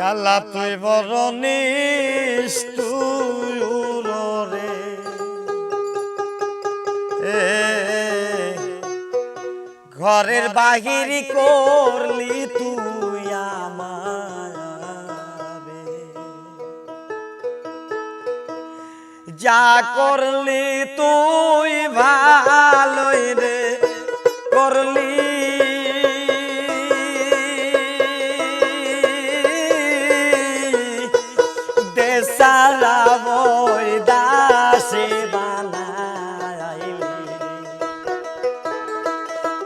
কালা তুই বড় নিষ্ঠুর রে ঘরের বাহির করলি তুই আমারে যা করলি তুই ভালোই রে, করলি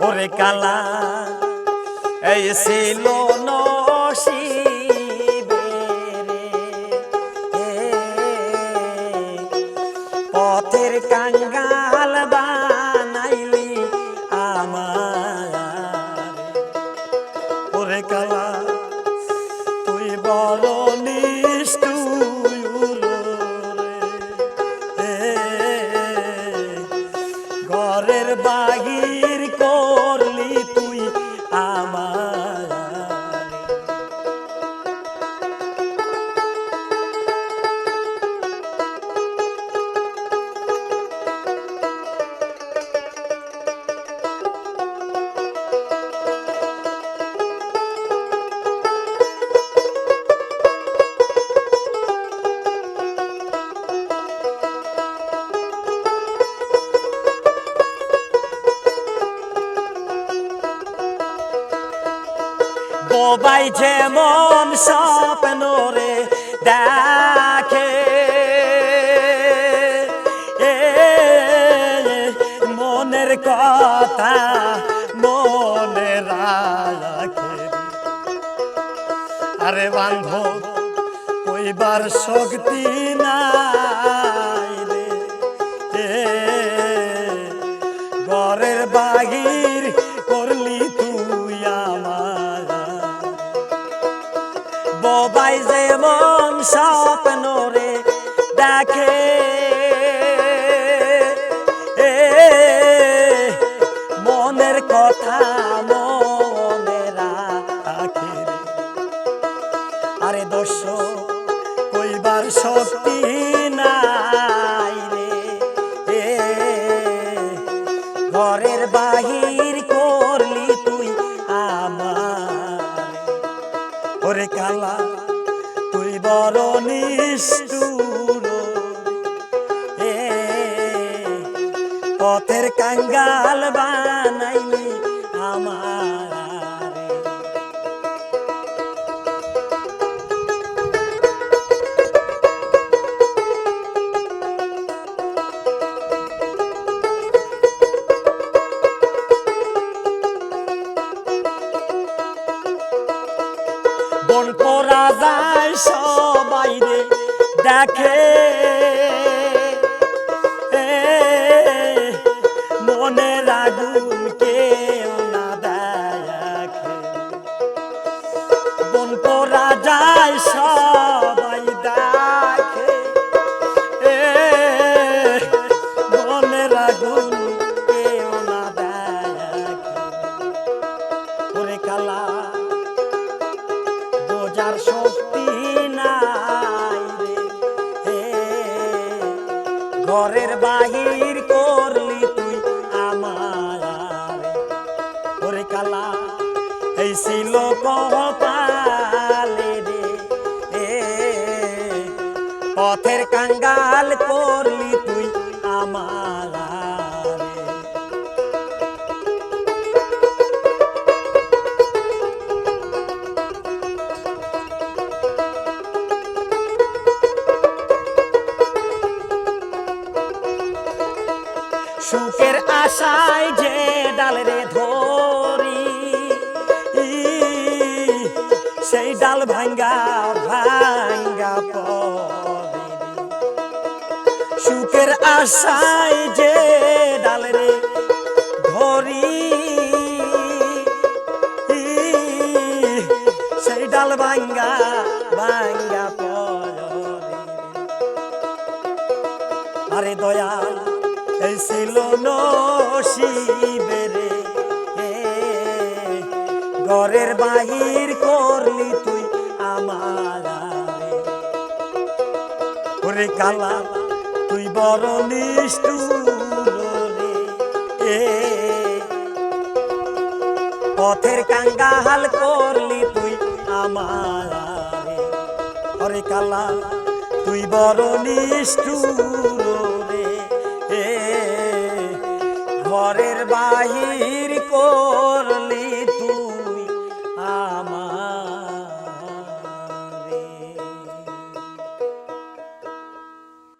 ওরে কালা এই ছিল পথের কাঙ্গাল বানাইলি আমার ওরে কালা তুই বড় বোবাই যেমন স্বপ্ন রে দেখে। মনের কথা মনে রাখে আরে বান্ধব কইবার শক্তি নাই। ববাই যেমন স্বপ্ন রে। কালা তুই বড় নিষ্ঠুর এ পথের কাঙ্গাল বানাইলি যায় সবাই রে দেখে ঘরের বাহির করলি তুই আমার ওরে কালা এই ছিল কপালে সুখের আশায় যে ডাল রে ধরি সেই ডাল ভাঙ্গা ভাঙ্গা পড়ে সুখের আশায় যে ডাল রে ধরি সেই ডাল ভাঙ্গা ভাঙ্গা পড়ে আরে দয়াল এই ছিল নসিবের ঘরের বাহির করলি তুই আমার ওরে কালা তুই বড় নিষ্ঠুর এ, পথের কাঙ্গাল করলি তুই আমার ওরে কালা তুই বড় নিষ্ঠুর বাহির করলি তুই?